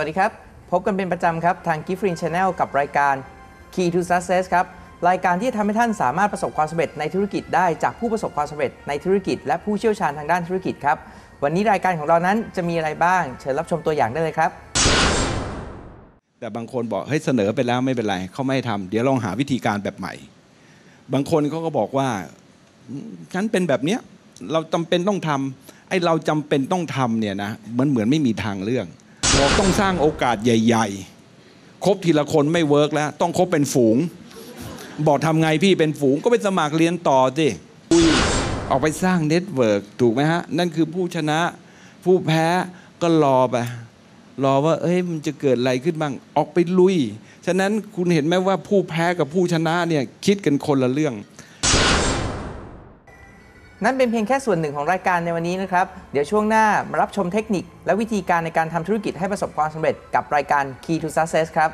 วัสดีครับ พบกันเป็นประจำครับทาง Gift Green Channel กับรายการ Key to Success ครับ รายการที่ทำให้ท่านสามารถประสบความสำเร็จในธุรกิจได้จากผู้ประสบความสำเร็จในธุรกิจ และผู้เชี่ยวชาญทางด้านธุรกิจครับ วันนี้รายการของเรานั้นจะมีอะไรบ้าง เชิญรับชมตัวอย่างได้เลยครับ แต่บางคนบอกเฮ้ยเสนอไปแล้วไม่เป็นไรเขาไม่ทำเดี๋ยวลองหาวิธีการแบบใหม่ บางคนเขาก็บอกว่าฉันเป็นแบบเนี้ยเราจำเป็นต้องทำไอ้เราจำเป็นต้องทำเนี่ยนะมันเหมือนไม่มีทางเรื่อง บอกต้องสร้างโอกาสใหญ่ ๆ คบทีละคนไม่เวิร์กแล้ว ต้องคบเป็นฝูง บอกทำไงพี่เป็นฝูงก็ไปสมัครเรียนต่อสิคุยออกไปสร้างเน็ตเวิร์กถูกไหมฮะ นั่นคือผู้ชนะผู้แพ้ก็รอไปรอว่าเอ้ยมันจะเกิดอะไรขึ้นบ้างออกไปลุย ฉะนั้นคุณเห็นไหมว่าผู้แพ้กับผู้ชนะเนี่ยคิดกันคนละเรื่อง นั่นเป็นเพียงแค่ส่วนหนึ่งของรายการในวันนี้นะครับ เดี๋ยวช่วงหน้ามารับชมเทคนิค และวิธีการในการทำธุรกิจให้ประสบความสำเร็จกับรายการ Key to Success ครับ